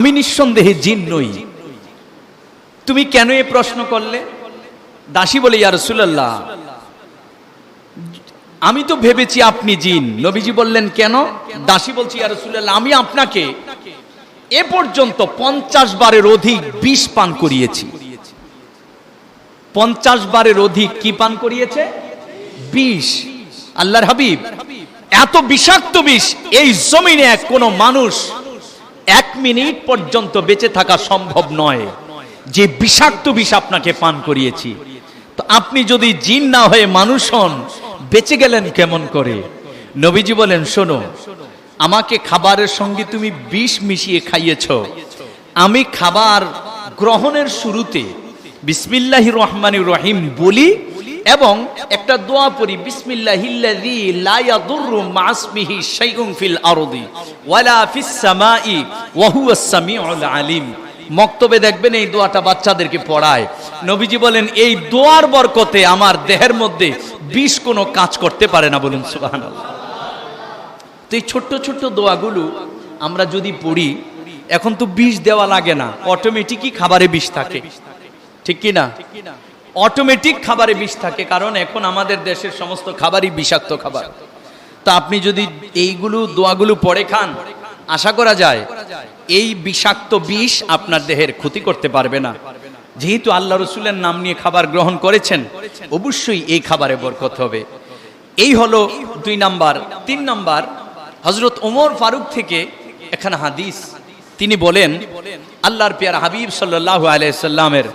আমি নিঃসন্দেহে জিন নই। তুমি কেন এ প্রশ্ন করলে? দাসী বলে, ইয়া রাসূলুল্লাহ, আমি তো ভেবেছি আপনি জিন। নবীজি বললেন, কেন? দাসী বলছি, ইয়া রাসূলুল্লাহ, আমি আপনাকে এ পর্যন্ত পঞ্চাশ বারের অধিক বিষ পান করিয়েছি। পঞ্চাশ বারের অধিক কি পান করিয়েছে? বিষ। আল্লাহর হাবিব, এত বিষাক্ত বিষ, এই জমিনে কোনো মানুষ এক মিনিট পর্যন্ত বেঁচে থাকা সম্ভব নয়। যে বিষাক্ত বিষ আপনাকে পান করিয়েছি। তো আপনি যদি জিন না হয়ে মানুষ হন, বেঁচে গেলেন কেমন করে? নবীজি বলেন, শোনো, আমাকে খাবারের সঙ্গে তুমি বিষ মিশিয়ে খাইয়েছ। আমি খাবার গ্রহণের শুরুতে বিসমিল্লাহ রহমান রহিম বলি এবং একটা দোয়া পড়ি, বিসমিল্লাহিল্লাযী লা ইয়াদুররু মাসমিহি শাইউন ফিল আরদি, ওয়ালা ফিস সামাই, ওয়া হুয়াস সামিউল আলিম। মক্তবে দেখবেন এই দোয়াটা বাচ্চাদেরকে পড়ায়। নবীজি বলেন, এই দোয়ার বরকতে আমার দেহের মধ্যে বিষ কোনো কাজ করতে পারে না, বলুন, সুবহানাল্লাহ। তো এই ছোট্ট ছোট্ট দোয়াগুলো আমরা যদি পড়ি, এখন তো বিষ দেওয়া লাগে না, অটোমেটিকই খাবারে বিষ থাকে। ঠিক কি না? অটোমেটিক খাবারে বিষ থাকে, কারণ এখন আমাদের দেশের সমস্ত খাবারই বিষাক্ত খাবার। তা আপনি যদি এইগুলো, দোয়াগুলো পড়ে খান, আশা করা যায় এই বিষাক্ত বিষ আপনার দেহের ক্ষতি করতে পারবে না। যেহেতু আল্লাহ রসুলের নাম নিয়ে খাবার গ্রহণ করেছেন, অবশ্যই এই খাবারে বরকত হবে। এই হলো দুই নাম্বার। তিন নাম্বার হজরত ওমর ফারুক থেকে এখানে হাদিস। তিনি বলেন আল্লাহর পিয়ার হাবিব সাল্লাহ আলাইসাল্লামের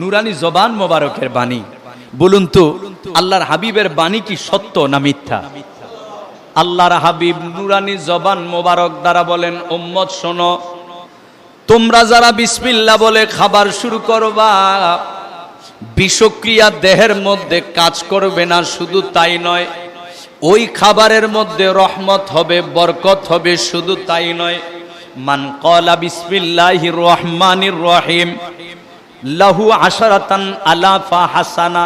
নুরানি জবান মোবারকের বাণী। বলুন তো, আল্লাহর হাবিবের বাণী কি সত্য না মিথ্যা? আল্লাহর হাবিব নুরানি জবান মোবারক দ্বারা বলেন ওম্মদ শোনো, তোমরা যারা বিসমিল্লা বলে খাবার শুরু করবা, বিষক্রিয়া দেহের মধ্যে কাজ করবে না, শুধু তাই নয়, ওই খাবারের মধ্যে রহমত হবে, বরকত হবে, শুধু তাই নয় মান কলা বিসমিল্লাহির রহমানির রহিম, লাহু আশারাতান আলাফা হাসানা।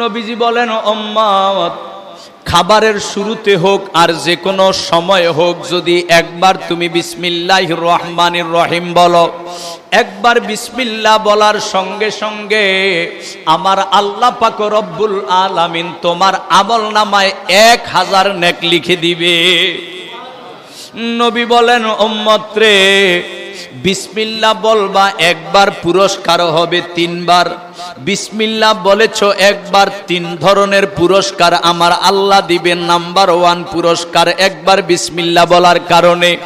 নবীজি বলেন ওম্মত খাবারের শুরুতে হোক আর যে কোনো সময় হোক, যদি একবার তুমি বিসমিল্লাহ রহমানির রহিম বলো, একবার বিসমিল্লাহ বলার সঙ্গে সঙ্গে আমার আল্লাহ পাক রব্বুল আলামিন তোমার আমল নামায় এক হাজার নেক লিখে দিবে। নবী বলেন ওম্মত্রে বিসমিল্লা বলবা একবার পুরস্কার হবে তিনবার। বিসমিল্লা বলেছ, একবার তিন ধরনের পুরস্কার আমার আল্লাহ দিবেন। নাম্বার ওয়ান পুরস্কার, একবার বিসমিল্লা বলার কারণে।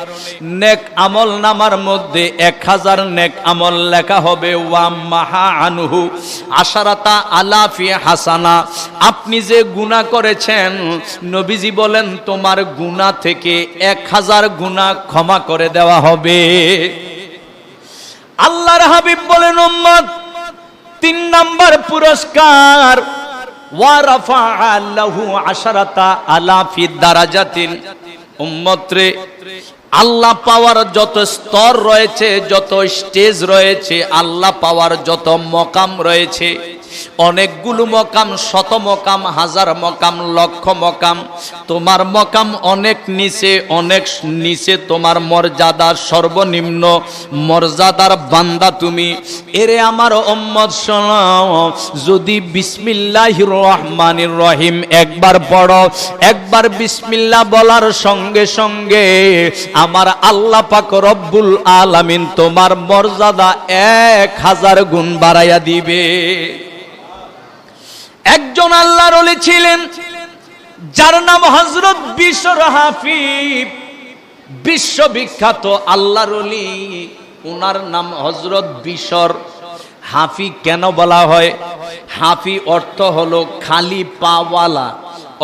নেক আমল নামার মধ্যে এক হাজার নেক আমল লেখা হবে ওয়াম মাহা আনহু। আশারাতা আলাফি হাসানা। আপনি যে গুণা করেছেন, নবীজি বলেন, তোমার গুণা থেকে এক হাজার গুণা ক্ষমা করে দেওয়া হবে। আল্লাহর হাবিব বলেন, উম্মত তিন নম্বর পুরস্কার। ওয়ারাফা আল্লাহু আশারাতা আলাফি দারাজাতিন। উম্মতরে আল্লাহ পাওয়ার যত স্তর রয়েছে, যত স্টেজ রয়েছে, আল্লাহ পাওয়ার যত মকাম রয়েছে, অনেকগুলো মকাম, শত মকাম, হাজার মকাম, লক্ষ মকাম, তোমার মকাম অনেক নিচে অনেক নিচে তোমার মর্যাদা সর্বনিম্ন মর্যাদার বান্দা তুমি। এরে আমার শোনাও যদি বিসমিল্লাহ রহমানির রহিম একবার পড়ো, একবার বিসমিল্লাহ বলার সঙ্গে সঙ্গে আমার আল্লাহ পাক রব্বুল আলামিন তোমার মর্যাদা এক হাজার গুণ বাড়াইয়া দিবে। একজন আল্লাহর অলি ছিলেন, যার নাম হজরত বিশ্বর হাফিব বিশ্ববিখ্যাত আল্লাহর অলি ওনার নাম হজরত বিশ্বর হাফি কেন বলা হয়? হাফি অর্থ হলো খালি পাওয়ালা,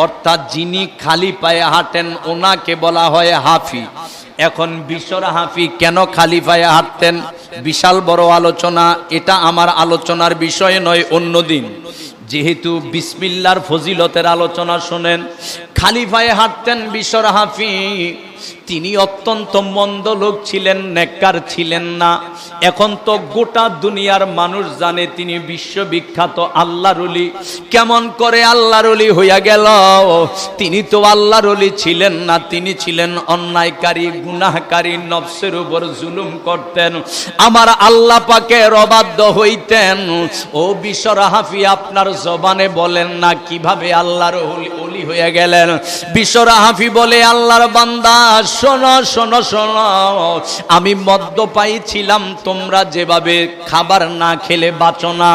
অর্থাৎ যিনি খালি পায়ে হাঁটেন ওনাকে বলা হয় হাফি। এখন বিশ্বর হাফি কেন খালিফায় হাঁটতেন? বিশাল বড় আলোচনা, এটা আমার আলোচনার বিষয় নয় অন্যদিন যেহেতু বিসমিল্লার ফজিলতের আলোচনা শোনেন, খালিফায় হাঁটতেন বিশ্বর হাফি। তিনি অত্যন্ত মন্দ লোক ছিলেন, নেককার ছিলেন না। এখন তো গোটা দুনিয়ার মানুষ জানে তিনি বিশ্ববিখ্যাত আল্লাহর অলি কেমন করে আল্লাহর অলি হইয়া গেল? তিনি তো আল্লাহর অলি ছিলেন না, তিনি ছিলেন অন্যায়কারী, গুনাহকারী, নফসের উপর জুলুম করতেন। আমার আল্লাহ পাকে অবাধ্য হইতেন। ও বিশ্বর হাফি, আপনার জবানে বলেন না কীভাবে আল্লাহর অলি হইয়া গেলেন? বিশ্বর হাফি বলে, আল্লাহর বান্দা শোনো শোনো শোনো। আমি মদ্যপায়ী ছিলাম তোমরা যেভাবে খাবার না খেলে বাঁচো না।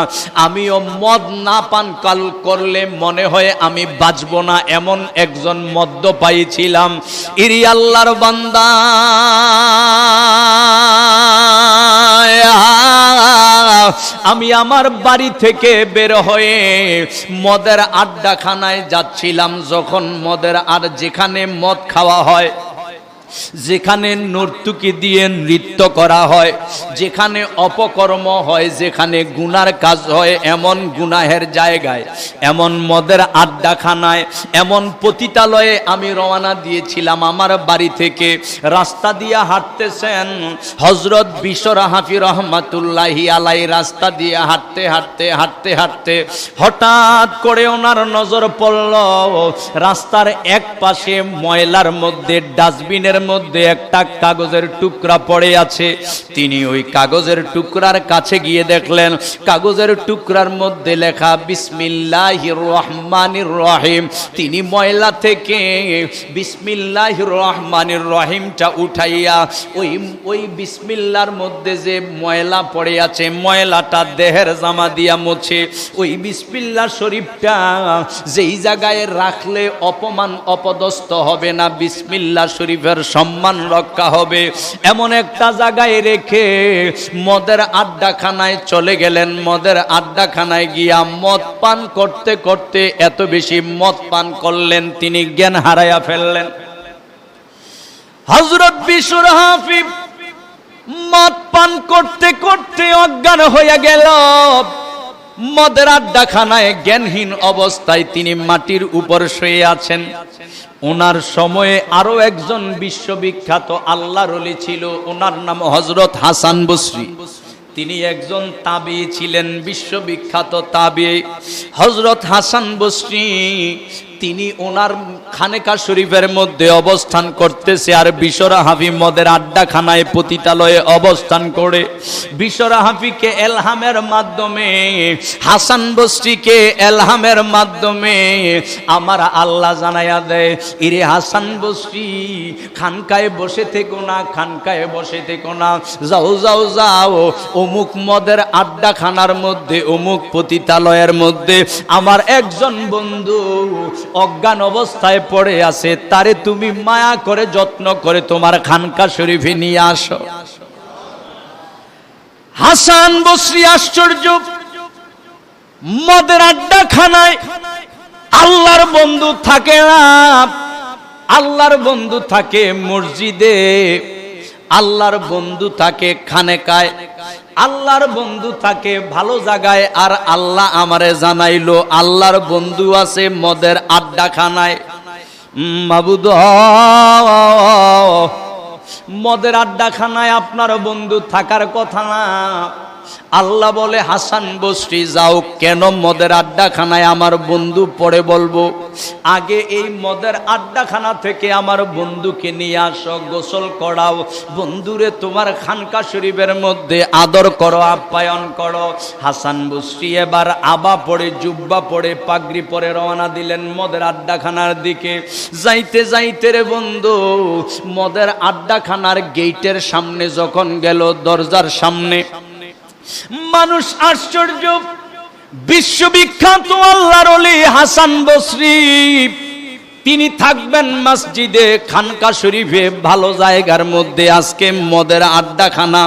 আমিও মদ না পান কাল করলে মনে হয় আমি বাঁচব না। এমন একজন মদ্যপায়ী ছিলাম ইরি আল্লাহর বান্দা। আমি আমার বাড়ি থেকে বের হয়ে মদের আড্ডাখানায় যাচ্ছিলাম। যখন মদের আর যেখানে মদ খাওয়া হয় যেখানে নর্তুকি দিয়ে নৃত্য করা হয়, যেখানে অপকর্ম হয়, যেখানে গুনার কাজ হয়, এমন গুনাহের জায়গায়, এমন মদের আড্ডাখানায়, এমন পতিতালয়ে আমি রওনা দিয়েছিলাম আমার বাড়ি থেকে। রাস্তা দিয়ে হাঁটতেছেন হজরত বিশ্বর হাফি রহমাতুল্লাহি আলাই রাস্তা দিয়ে হাঁটতে হাঁটতে হাঁটতে হাঁটতে হঠাৎ করে ওনার নজর পড়ল, রাস্তার এক পাশে ময়লার মধ্যে ডাস্টবিনের মধ্যে একটা কাগজের টুকরা পড়ে আছে। তিনি ওই কাগজের টুকরার কাছে গিয়ে দেখলেন, কাগজের টুকরার মধ্যে লেখা বিসমিল্লাহ রহমানির রহিম। তিনি ময়লা থেকে বিসমিল্লাহ রহমানির রহিমটা উঠাইয়া ওই ওই বিসমিল্লার মধ্যে যে ময়লা পড়ে আছে, ময়লাটা দেহের জামা দিয়া মোছে। ওই বিসমিল্লা শরীফটা যেই জায়গায় রাখলে অপমান অপদস্থ হবে না, বিসমিল্লা শরীফের সম্মান রক্ষা হবে। এমন একটা জায়গায় রেখে মদের আড্ডাখানায় চলে গেলেন। মদের আড্ডাখানায় গিয়া মদ পান করতে করতে এত বেশি মদ পান করলেন, তিনি জ্ঞান হারাইয়া ফেললেন। হজরত বিশুর হাফিব মদ পান করতে করতে অজ্ঞান হইয়া গেল। মদের আড্ডাখানায় জ্ঞানহীন অবস্থায় তিনি মাটির উপর শুয়ে আছেন। ওনার সময়ে আরও একজন বিশ্ববিখ্যাত আল্লাহর অলি ছিল ওনার নাম হজরত হাসান বসরি। তিনি একজন তাবি ছিলেন, বিশ্ববিখ্যাত তাবি। হজরত হাসান বসরি তিনি ওনার খানেকা শরীফের মধ্যে অবস্থান করতেছে আর বিশরা হাফি মদের আড্ডাখানায় পতিতালয়ে অবস্থান করে। বিশরা হাফিকে এলহামের মাধ্যমে, হাসান বস্তিকে এলহামের মাধ্যমে আমার আল্লাহ জানাইয়া দেয়, ইরে হাসান বস্তি, খানকায় বসে থেকো না, খানকায় বসে থেকো না। যাও যাও যাও, অমুক মদের আড্ডাখানার মধ্যে, অমুক পতিতালয়ের মধ্যে। আমার একজন বন্ধু অজ্ঞান অবস্থায় পড়ে আছে, তারে তুমি মায়া করে, যত্ন করে তোমার খানকা শরীফে নিয়ে আসো। হাসান বসরি আশ্চর্য। মদের আড্ডা খানায় আল্লাহর বন্ধু থাকে না, আল্লাহর বন্ধু থাকে মসজিদে, আল্লাহর বন্ধু থাকে খানেকায়। আল্লাহর বন্ধু থাকে ভালো জায়গায় আর আল্লাহ আমারে জানাইলো। আল্লাহর বন্ধু আছে মদের আড্ডাখানায়। মাবুদ মদের আড্ডাখানায় আপনার বন্ধু থাকার কথা না। আল্লাহ বলে, হাসান বসরি, যাও, কেন মদের আড্ডাখানায় আমার বন্ধু পরে বলব? আগে এই মদের আড্ডাখানা থেকে আমার বন্ধুকে নিয়ে আসো, গোসল করাও। বন্ধুরে, তোমার খানকা শরীফের মধ্যে আদর করো, আপ্যায়ন করো। হাসান বসরি এবার আবা পড়ে, জুব্বা পড়ে, পাগড়ি পরে রওনা দিলেন মদের আড্ডাখানার দিকে। যাইতে যাইতে রে বন্ধু, মদের আড্ডাখানার গেইটের সামনে যখন গেল, দরজার সামনে মানুষ আশ্চর্য। বিশ্ববিখ্যাত আল্লাহর অলি হাসান বসরি। তিনি থাকবেন মসজিদে, খানকা শরীফে, ভালো জায়গার মধ্যে। আজকে মদের আড্ডাখানা,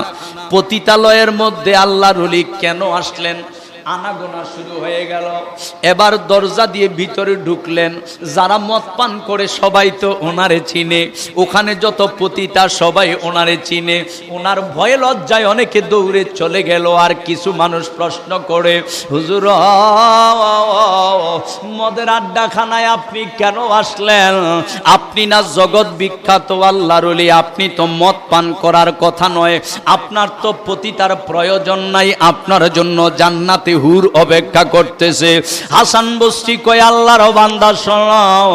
পতিতালয়ের মধ্যে আল্লাহর অলি কেন আসলেন? আনাগোনা শুরু হয়ে গেল। এবার দরজা দিয়ে ভিতরে ঢুকলেন। যারা মদ পান করে সবাই তো ওনারে চিনে। ওখানে যত পতিতা সবাই ওনারে চিনে। ওনার ভয়ে লজ্জায় অনেকে দৌড়ে চলে গেল। আর কিছু মানুষ প্রশ্ন করে হুজুর মদের আড্ডাখানায় আপনি কেন আসলেন? আপনি না জগৎ বিখ্যাত আল্লাহর অলি, আপনি তো মদ পান করার কথা নয়। আপনার তো পতিতার প্রয়োজন নাই। আপনার জন্য জান্নাতে হুর অপেক্ষা করতেছে। হাসান বস্তি কয়, আল্লাহর বান্দা শোনাও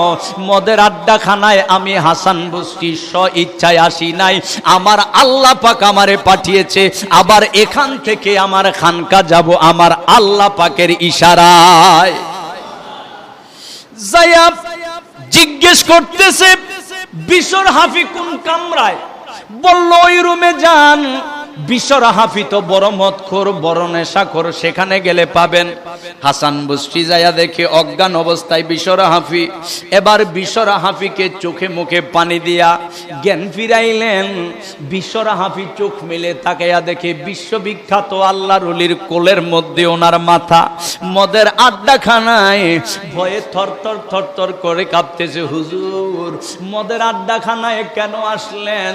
মদের আড্ডাখানায় আমি হাসান বস্তি স্ব ইচ্ছায় আসি নাই। আমার আল্লাহ পাক আমারে পাঠিয়েছে, আবার এখান থেকে আমার খানকা যাব, আমার আল্লাহ পাকের ইশারায়। যাইয়া জিজ্ঞেস করতেছে বিশর হাফি কোন কামরায়? বলল, ওই রুমে যান। বিশর হাফি তো বড় মতখোর বড় নেশাখোর সেখানে গেলে পাবেন। হাসান বুস্টি যায়া দেখে অজ্ঞান অবস্থায় বিশর হাফি এবার বিশর হাফিকে চোখে মুখে পানি দিয়া জ্ঞান ফিরাইলেন। বিশর হাফি চোখ মেলে তাকাইয়া দেখে বিশ্ববিখ্যাত আল্লাহ রলির কোলের মধ্যে ওনার মাথা। মদের আড্ডাখানায় ভয়ে থর থর থর থর করে কাঁপতেছে, হুজুর, মদের আড্ডাখানায় কেন আসলেন?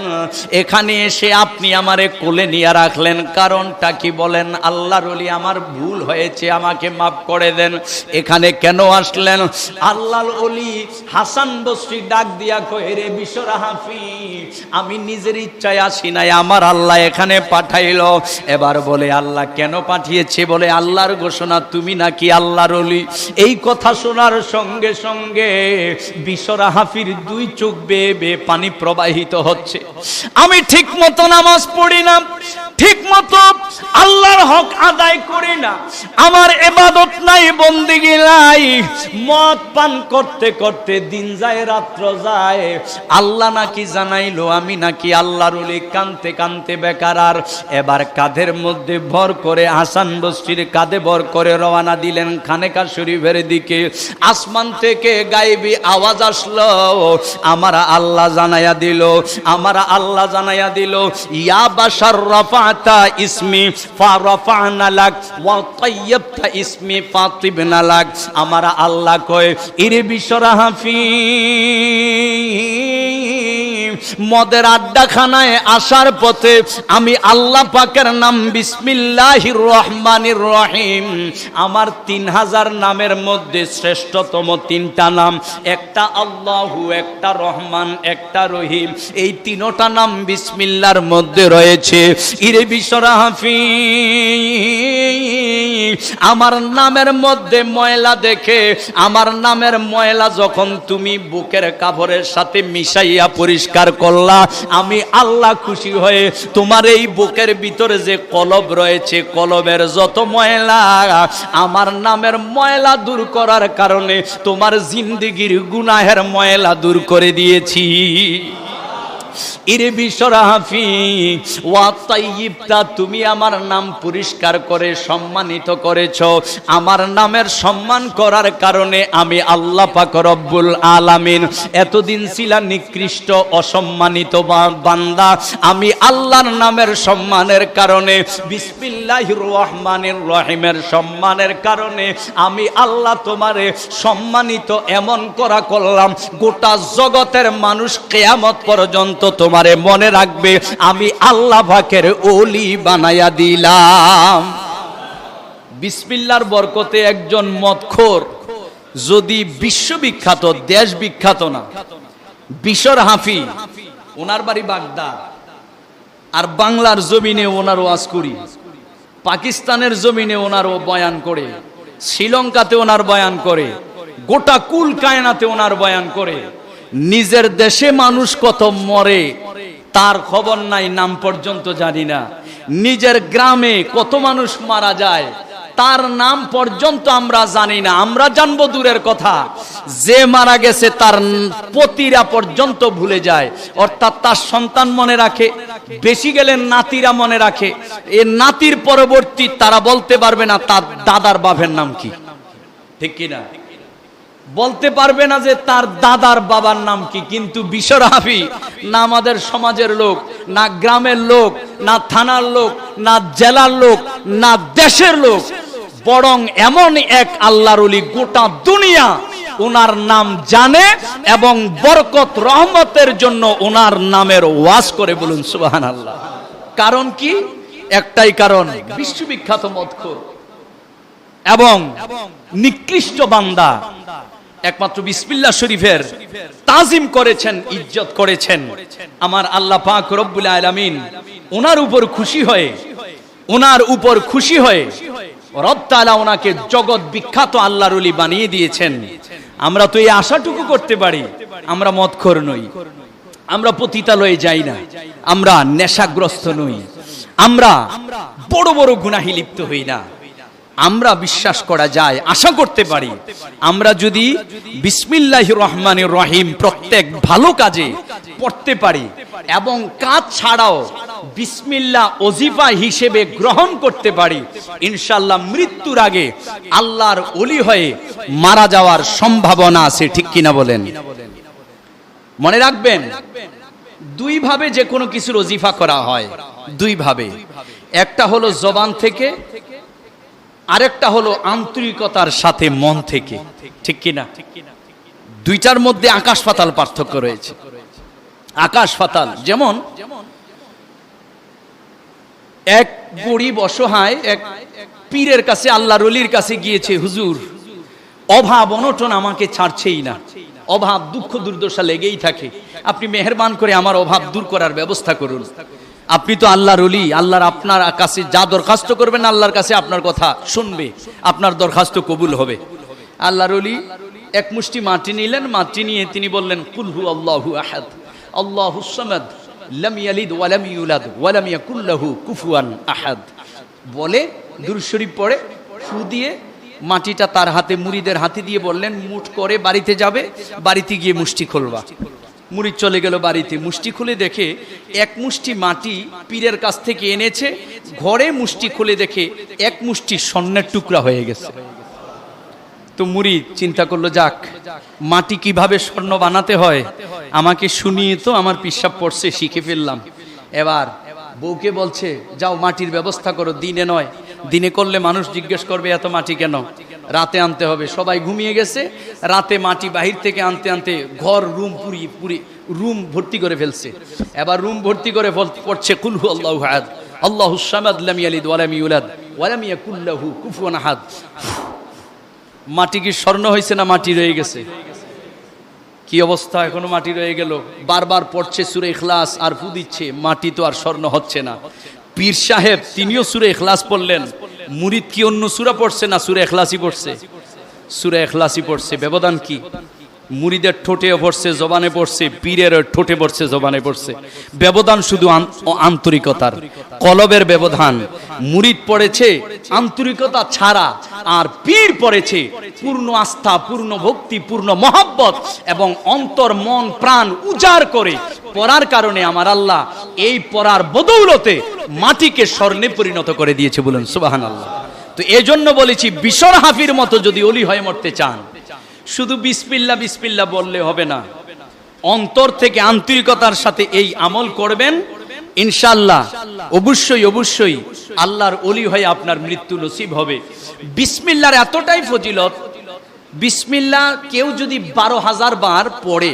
এখানে এসে আপনি আমারে কোলে নিয়ে রাখলেন। কারণটা কি বলেন? আল্লাহর অলি আমার ভুল হয়েছে, আমাকে মাফ করে দেন। এখানে কেন আসলেন? আল্লাহর অলি হাসান বস্রি ডাক দিয়া কয়ে রে বিশ্বর হাফি আমি নিজের ইচ্ছায় আসি নাই, আমার আল্লাহ এখানে পাঠাইল। এবার বলে, আল্লাহ কেন পাঠিয়েছে? বলে, আল্লাহর ঘোষণা, তুমি নাকি আল্লাহর অলি এই কথা শোনার সঙ্গে সঙ্গে বিশ্বরা হাফির দুই চোখ বেয়ে বেয়ে পানি প্রবাহিত হচ্ছে। আমি ঠিক মতো নামাজ পড়ি না। ঠিক মতো আল্লাহর হক আদায় করি না। আমার এবাদত নাই, বন্দিগি নাই। মদ পান করতে করতে দিন যায়, রাত্র যায়। আল্লাহ নাকি জানাইলো, আমি নাকি আল্লাহর উলি কানতে কানতে বেকার আর এবার কাঁধের মধ্যে ভর করে হাসান বস্তির কাঁধে ভর করে রওনা দিলেন খানেকা শরীফের দিকে। আসমান থেকে গাইবি আওয়াজ আসলো। আমার আল্লাহ জানাইয়া দিল, আমার আল্লাহ জানাইয়া দিল, ইয়া বাশার রাফাতা ইসমি ফা রাফানা লাক, ওয়া তাইয়াবতা ইসমি, ফাতিবনা লাক। আমার আল্লাহ কয়, ইরে বিশরা হাফি মদের আড্ডাখানায় আসার পথে আমি আল্লাহ পাকের নাম বিসমিল্লাহির রহমানির রহিম। আমার তিন হাজার নামের মধ্যে শ্রেষ্ঠতম তিনটা নাম, একটা আল্লাহু, একটা রহমান, একটা রহিম। এই তিনোটা নাম বিসমিল্লার মধ্যে রয়েছে। ইরে হাফি আমার নামের মধ্যে ময়লা দেখে, আমার নামের ময়লা যখন তুমি বুকের কাপড়ের সাথে মিশাইয়া পরিষ্কার করলা। আমি আল্লাহ খুশি হয়ে তোমার এই বুকের ভিতরে যে কলব রয়েছে, কলবের যত ময়লা, আমার নামের ময়লা দূর করার কারণে তোমার জিন্দিগির গুনাহের ময়লা দূর করে দিয়েছি। তুমি আমার নাম পরিষ্কার করে, সম্মানিত করেছ। আমার নামের সম্মান করার কারণে আমি আল্লাহ পাক আলামিন এতদিন ছিলাম নিকৃষ্ট, অসম্মানিত বান্দা। আমি আল্লাহর নামের সম্মানের কারণে, বিসমিল্লাহির রহমানির রহিমের সম্মানের কারণে আমি আল্লাহ তোমারে সম্মানিত এমন করা করলাম, গোটা জগতের মানুষ কেয়ামত পর্যন্ত তোমারে মনে রাখবে, আমি আল্লাহ পাকের ওলি বানায়া দিলাম। বিসমিল্লার বরকতে একজন মদখোর, যদি বিশ্ববিখ্যাত দেশ বিখ্যাত না বিশর হাফি, ওনার বাড়ি বাগদা আর বাংলার জমিনে ওনার ওয়াজ করি, পাকিস্তানের জমিনে ওনার বয়ান করে, শ্রীলঙ্কাতে ওনার বয়ান করে, গোটা কুল কায়নাতে ওনার বয়ান করে। নিজের দেশে মানুষ কত মরে তার খবর নাই নাম পর্যন্ত জানি না। নিজের গ্রামে কত মানুষ মারা যায় তার নাম পর্যন্ত আমরা জানি না। আমরা জানব দূরের কথা। যে মারা গেছে তার পতিরা পর্যন্ত ভুলে যায়। অর্থাৎ তার সন্তান মনে রাখে বেশি গেলে নাতিরা মনে রাখে। এ নাতির পরবর্তী তারা বলতে পারবে না তার দাদার বাপের নাম কি। ঠিক কি না বলতে পারবে না যে তার দাদার বাবার নাম কি, কিন্তু বিশ্বরাফি না আমাদের সমাজের লোক, না গ্রামের লোক, না থানার লোক, না জেলার লোক, না দেশের লোক, বরং এমন এক আল্লাহর গোটা দুনিয়া ওনার নাম জানে এবং বরকত, রহমতের জন্য ওনার নামের ওয়াজ করে বলুন সুবাহান আল্লাহ কারণ কি? একটাই কারণ, বিশ্ববিখ্যাত মদখোর। এবং নিকৃষ্ট বান্দা। একমাত্র বিসমিল্লাহ শরীফের তাজিম করেছেন ইজ্জত করেছেন। আমার আল্লাহ পাক রব্বুল আলামিন ওনার উপর খুশি হয়ে ওনার উপর খুশি হয়ে রব তাআলা ওনাকে জগৎ বিখ্যাত আল্লাহর বানিয়ে দিয়েছেন। আমরা তো এই আশাটুকু করতে পারি আমরা মদখোর নই। আমরা পতিতালয়ে যাই না আমরা নেশাগ্রস্ত নই। আমরা বড় বড় গুনাহি লিপ্ত হই না। আমরা বিশ্বাস করা যায়, আশা করতে পারি। আমরা যদি বিসমিল্লাহ রহমান রহিম প্রত্যেক ভালো কাজে পড়তে পারি এবং কাজ ছাড়াও বিসমিল্লাহ অজিফা হিসেবে গ্রহণ করতে পারি ইনশাল্লাহ মৃত্যুর আগে আল্লাহর অলি হয়ে মারা যাওয়ার সম্ভাবনা আছে, ঠিক কিনা বলেন? মনে রাখবেন দুই ভাবে যে কোনো কিছুর অজিফা করা হয় দুই ভাবে একটা হলো জবান থেকে আরেকটা হলো আন্তরিকতার সাথে মন থেকে। ঠিক কিনা? দুইটার মধ্যে আকাশ পাতাল পার্থক্য রয়েছে। আকাশ পাতাল, যেমন এক গরিব অসহায় এক পীরের কাছে আল্লাহ রলির কাছে গিয়েছে, হুজুর, অভাব অনটন আমাকে ছাড়ছেই না। অভাব দুঃখ দুর্দশা লেগেই থাকে। আপনি মেহরবান করে আমার অভাব দূর করার ব্যবস্থা করুন। আপনি তো আল্লাহর অলি আল্লাহর আপনার কাছে যা দরখাস্ত করবেন, আল্লাহর কাছে আপনার কথা শুনবে, আপনার দরখাস্ত কবুল হবে। আল্লাহর অলি এক মুষ্টি মাটি নিলেন, মাটি নিয়ে তিনি বললেন কুলহু আল্লাহু আহাদ, আল্লাহু সামাদ, লাম ইয়ালিদ ওয়া লাম ইউলাদ, ওয়া লাম ইয়াকুল লাহু কুফুয়ান আহাদ। বলে, দুরূদ শরীফ পড়ে, ফু দিয়ে মাটিটা তার হাতে, মুড়িদের হাতে দিয়ে বললেন, মুঠ করে বাড়িতে যাবে, বাড়িতে গিয়ে মুষ্টি খুলবা। মুড়ি চলে গেল বাড়িতে। মুষ্টি খুলে দেখে এক মুষ্টি মাটি পীরের কাছ থেকে এনেছে, ঘরে মুষ্টি খুলে দেখে এক মুষ্টি স্বর্ণের টুকরা হয়ে গেছে। তো মুড়ি চিন্তা করল, যাক, মাটি কীভাবে স্বর্ণ বানাতে হয়? আমাকে শুনিয়ে তো আমার পিসাব পড়ছে, শিখে ফেললাম। এবার বউকে বলছে, যাও, মাটির ব্যবস্থা করো, দিনে নয়, দিনে করলে মানুষ জিজ্ঞেস করবে, এত মাটি কেন? রাতে আনতে হবে। সবাই ঘুমিয়ে গেছে। রাতে মাটি বাহির থেকে আনতে আনতে ঘর, রুম পুরি পুরি, রুম ভর্তি করে ফেলছে। এবার রুম ভর্তি করে পড়ছে কুলহু আল্লাহু আহাদ। আল্লাহু সামাদ লাম ইয়ালিদ ওয়া ইউলাদ ওয়া লাম ইয়াকুল লাহু কুফুয়ান আহাদ। মাটি কি স্বর্ণ হয়েছে না মাটি রয়ে গেছে? কি অবস্থা? এখনও মাটি রয়ে গেল। বারবার পড়ছে সুরে ইখলাস আর ফু দিচ্ছে। মাটি তো আর স্বর্ণ হচ্ছে না। পীর সাহেব, তিনিও সুরে এখলাস পড়লেন। মুরিদ কি অন্য সুরা পড়ছে না সুরে এখলাসই পড়ছে? সুরে এখলাসই পড়ছে। ব্যবধান কি? মুরিদের ঠোঁটে পড়ছে জবানে পড়ছে, পীরের ঠোঁটে পড়ছে জবানে পড়ছে। ব্যবধান শুধু আন্তরিকতার, কলবের ব্যবধান। মুরিদ পড়েছে, আন্তরিকতা ছাড়া। আর পীর পড়েছে, পূর্ণ আস্থা, পূর্ণ ভক্তি, পূর্ণ মহাব্বত এবং অন্তর, মন, প্রাণ উজাড় করে পড়ার কারণে আমার আল্লাহ এই পড়ার বদৌলতে মাটিকে স্বর্ণে পরিণত করে দিয়েছে বলুন সুবাহান আল্লাহ তো এজন্য বলেছি, বিশর হাফির মতো যদি অলি হয়ে মরতে চান শুধু বিসপিল্লা বিসপিল্লা বললে হবে না। অন্তর থেকে আন্তরিকতার সাথে এই আমল করবেন। ইনশাল্লাহ অবশ্যই অবশ্যই আল্লাহর অলি হয়ে আপনার মৃত্যু নসিব হবে। বিসমিল্লার এতটাই ফজিলত, বিসমিল্লা কেউ যদি বারো হাজার বার পড়ে,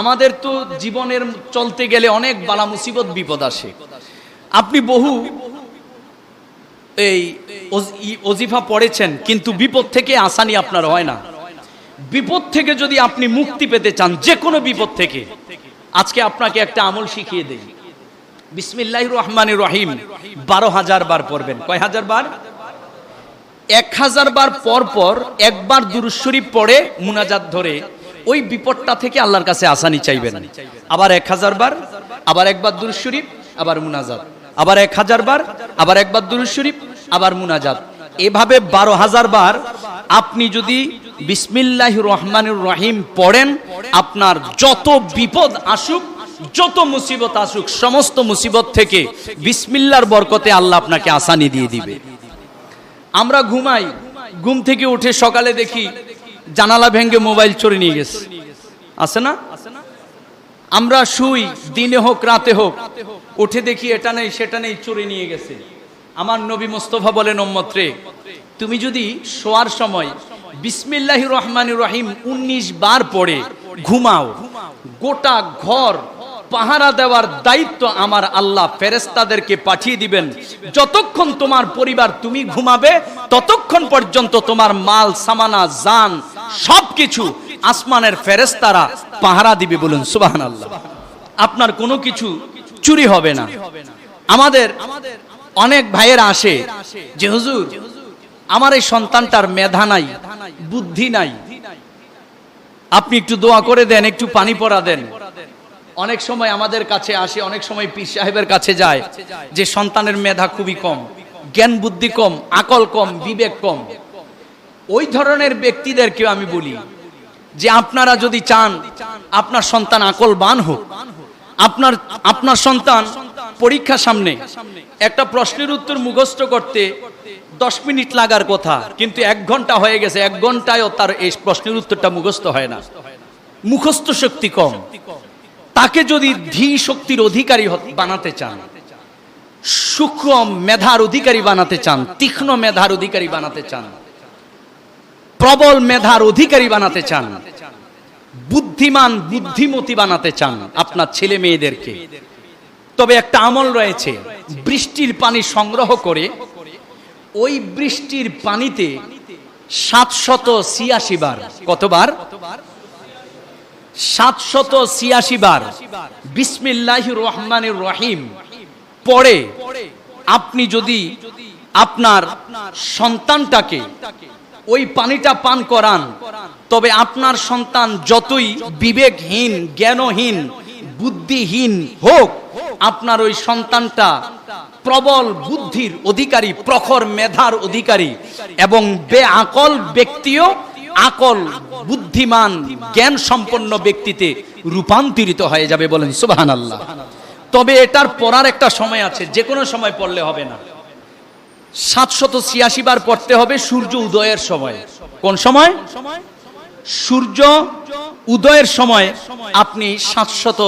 আমাদের তো জীবনের চলতে গেলে অনেক বালা মুসিবত, বিপদ আসে। আপনি বহু এই অজিফা পড়েছেন, কিন্তু বিপদ থেকে আসানি আপনার হয় না। বিপদ থেকে যদি আপনি মুক্তি পেতে চান যে কোনো বিপদ থেকে, আজকে আপনাকে একটা আমল শিখিয়ে দেই। বিসমিল্লাহ রহমান রহিম। বারো হাজার বার পড়বেন। কয় হাজার বার? এক হাজার বার পর পর একবার দুরুশরীফ পড়ে মুনাজাত ধরে, ওই বিপদটা থেকে আল্লাহর কাছে আসানি চাইবেন। আবার এক হাজার বার, আবার একবার দুরুশরীফ আবার মুনাজাত। আবার এক হাজার বার, আবার একবার দুরুশরীফ আবার মুনাজাত। এভাবে বারো হাজার বার আপনি যদি বিসমিল্লাহ রহমানুর রহিম পড়েন, আপনার যত বিপদ আসুক, যত মুসিবত আসুক, সমস্ত মুসিবত থেকে বিসমিল্লার বরকতে আল্লাহ আপনাকে আসানি দিয়ে দিবে। আমরা ঘুমাই, ঘুম থেকে উঠে সকালে দেখি জানালা ভেঙ্গে মোবাইল চুরি নিয়ে গেছে। আছে না? আমরা শুই, দিনে হোক, রাতে হোক, উঠে দেখি এটা নেই, সেটা নেই, চুরি নিয়ে গেছে। আমার নবী মোস্তফা বলেন ওম্মত্রে তুমি যদি শোয়ার সময় বিসমিল্লাহ রহমান রহিম, উনিশ বার পড়ে, ঘুমাও। গোটা ঘর, পাহারা দেওয়ার দায়িত্ব আমার আল্লাহ ফেরেস্তাদেরকে পাঠিয়ে দিবেন। যতক্ষণ তোমার পরিবার তুমি ঘুমাবে, ততক্ষণ পর্যন্ত তোমার মাল, সামানা, জান, সবকিছু আসমানের ফেরেস্তারা পাহারা দিবে বলুন সুবাহান আল্লাহ আপনার কোনো কিছু চুরি হবে না। আমাদের অনেক ভাইয়েরা আসে যে, হুজুর আমার এই সন্তানটার মেধা নাই, বুদ্ধি নাই। আপনি একটু দোয়া করে দেন, একটু পানি পরা দেন। অনেক সময় আমাদের কাছে আসে, অনেক সময় পীর সাহেবের কাছে যায় যে সন্তানের মেধা খুবই কম, জ্ঞান বুদ্ধি কম, আকল কম, বিবেক কম। ওই ধরনের ব্যক্তিদেরকে আমি বলি যে আপনারা যদি চান, আপনার সন্তান আকল বান হোক, আপনার আপনার সন্তান পরীক্ষা সামনে। একটা প্রশ্নের উত্তর মুখস্থ করতে দশ মিনিট লাগার কথা, কিন্তু এক ঘণ্টা হয়ে গেছে, এক ঘন্টায়ও তার এই প্রশ্নের উত্তরটা মুখস্থ হয় না। মুখস্থ শক্তি কম। তাকে যদি ধী শক্তির অধিকারী বানাতে চান, সূক্ষ্ম মেধার অধিকারী বানাতে চান, তীক্ষ্ণ মেধার অধিকারী বানাতে চান, প্রবল মেধার অধিকারী বানাতে চান, বুদ্ধিমান, বুদ্ধিমতী বানাতে চান আপনার ছেলে মেয়েদেরকে তবে একটা আমল রয়েছে, বৃষ্টির পানি সংগ্রহ করে। ওই বৃষ্টির পানিতে সাতশত ছিয়াশি বার, কতবার? সাতশত ছিয়াশি বার বিসমিল্লাহ রহমানের রহিম পরে আপনি যদি আপনার সন্তানটাকে ওই পানিটা পান করান, তবে আপনার সন্তান যতই বিবেকহীন, জ্ঞানহীন, বুদ্ধিহীন হোক আপনার ওই সন্তানটা প্রবল বুদ্ধির অধিকারী, প্রখর মেধার অধিকারী এবং বেআকল ব্যক্তিও আকল, বুদ্ধিমান জ্ঞান সম্পন্ন ব্যক্তিতে রূপান্তরিত হয়ে যাবে বলেন সুবাহান আল্লাহ তবে এটার পড়ার একটা সময় আছে, যে কোনো সময় পড়লে হবে না। সাতশত ছিয়াশি বার পড়তে হবে সূর্য উদয়ের সময়। কোন সময়? সূর্য উদয়ের সময় আপনি সাতশত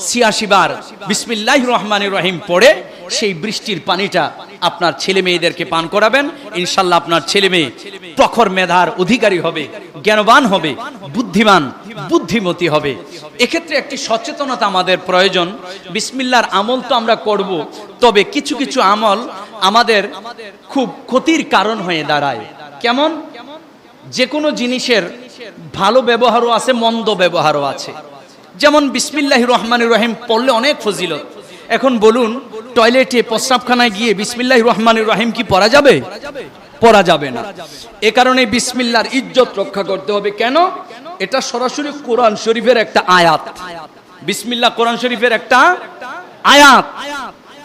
ছিয়াশি বার বিসমিল্লাহ রহমান রহিম পড়ে সেই বৃষ্টির পানিটা আপনার ছেলে মেয়েদেরকে পান করাবেন। ইনশাল্লাহ আপনার ছেলে মেয়ে প্রখর মেধার অধিকারী হবে, জ্ঞানবান হবে, বুদ্ধিমান, বুদ্ধিমতী হবে। এক্ষেত্রে একটি সচেতনতা আমাদের প্রয়োজন। বিসমিল্লার আমল তো আমরা করব, তবে কিছু কিছু আমল আমাদের খুব ক্ষতির কারণ হয়ে দাঁড়ায়। কেমন? যে কোনো জিনিসের ভালো ব্যবহারও আছে, মন্দ ব্যবহারও আছে। যেমন বিসমিল্লাহ রহমান রহিম পড়লে অনেক ফজিলত। এখন বলুন, টয়লেটে, প্রস্রাবখানায় গিয়ে বিসমিল্লাহ রহমান রহিম কি পড়া যাবে? পড়া যাবে না। এ কারণে বিসমিল্লার ইজ্জত রক্ষা করতে হবে। কেন? এটা সরাসরি কোরআন শরীফের একটা আয়াত। বিসমিল্লাহ কোরআন শরীফের একটা আয়াত।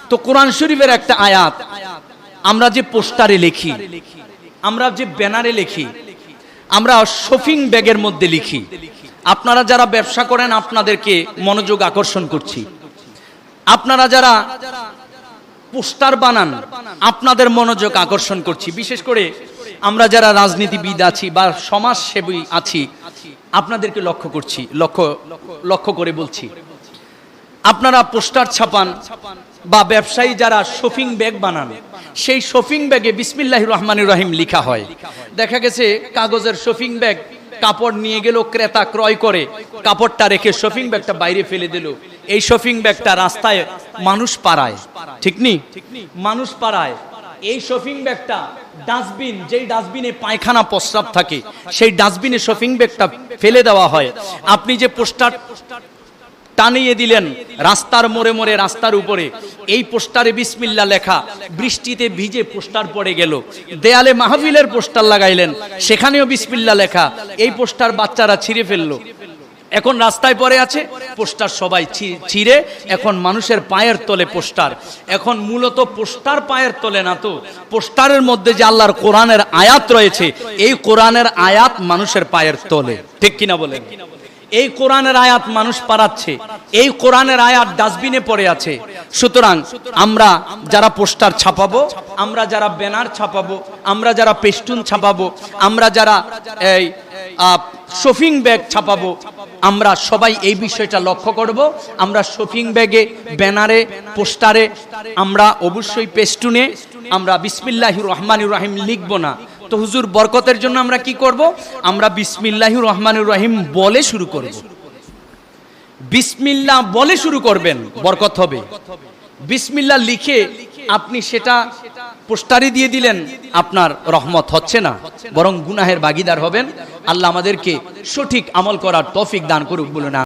তো কোরআন শরীফের একটা আয়াত। আমরা যে পোস্টারে লিখি, আমরা যে ব্যানারে লিখি আমরা শপিং ব্যাগের মধ্যে লিখি, আপনারা যারা ব্যবসা করেন, আপনাদেরকে মনোযোগ আকর্ষণ করছি। আপনারা যারা পোস্টার বানান, আপনাদের মনোযোগ আকর্ষণ করছি। বিশেষ করে আমরা যারা রাজনীতিবিদ আছি বা সমাজসেবী আছি, আপনাদেরকে লক্ষ্য করছি, লক্ষ্য লক্ষ্য করে বলছি। আপনারা পোস্টার ছাপান বা ব্যবসায়ী যারা শপিং ব্যাগ বানান সেই শপিং ব্যাগে বিসমিল্লাহ রহমান রহিম লিখা হয়। দেখা গেছে কাগজের শপিং ব্যাগ, কাপড় নিয়ে গেল ক্রেতা ক্রয় করে, কাপড়টা রেখে শপিং ব্যাগটা বাইরে ফেলে দিল। এই শপিং ব্যাগটা রাস্তায় মানুষ পাড়ায়। ঠিক নি? মানুষ পাড়ায়। এই শপিং ব্যাগটা ডাস্টবিন, যেই ডাস্টবিনে পায়খানা প্রস্রাব থাকে, সেই ডাস্টবিনে শপিং ব্যাগটা ফেলে দেওয়া হয়। আপনি যে পোস্টার টানিয়ে দিলেন রাস্তার মোড়ে মোড়ে, রাস্তার উপরে। এই পোস্টারে বিসমিল্লা লেখা, বৃষ্টিতে ভিজে পোস্টার পড়ে গেল। দেয়ালে মাহফিলের পোস্টার লাগাইলেন, সেখানেও বিসমিল্লা লেখা, এই পোস্টার বাচ্চারা ছিঁড়ে ফেলল। এখন রাস্তায় পড়ে আছে, পোস্টার সবাই ছিঁড়ে, এখন মানুষের পায়ের তলে পোস্টার। এখন মূলত পোস্টার পায়ের তলে না তো, পোস্টারের মধ্যে যে আল্লাহর কোরআনের আয়াত রয়েছে, এই কোরআনের আয়াত মানুষের পায়ের তলে। ঠিক কিনা বলেন? এই কোরআনের আয়াত মানুষ পারাচ্ছে, এই কোরআনের আয়াত ডাস্টবিনে পড়ে আছে। সুতরাং আমরা যারা পোস্টার ছাপাবো, আমরা যারা ব্যানার ছাপাবো, আমরা যারা পেস্টুন ছাপাবো, আমরা যারা এই শপিং ব্যাগ ছাপাবো, আমরা সবাই এই বিষয়টা লক্ষ্য করব। আমরা শপিং ব্যাগে, ব্যানারে, পোস্টারে, আমরা অবশ্যই পেস্টুনে, আমরা বিসমিল্লাহ রহমান রহিম লিখব না। তো হুজুর, বরকতের জন্য আমরা কি করব? আমরা বিসমিল্লাহির রহমানুর রহিম বলে শুরু করব। বিসমিল্লাহ বলে শুরু করবেন, বরকত হবে। বিসমিল্লাহ লিখে আপনি সেটা পোস্টারে দিয়ে দিলেন, আপনার রহমত হচ্ছে না। বরং গুনাহের বাগিদার হবেন। আল্লাহ আমাদেরকে সঠিক আমল করার তৌফিক দান করুক বলে না।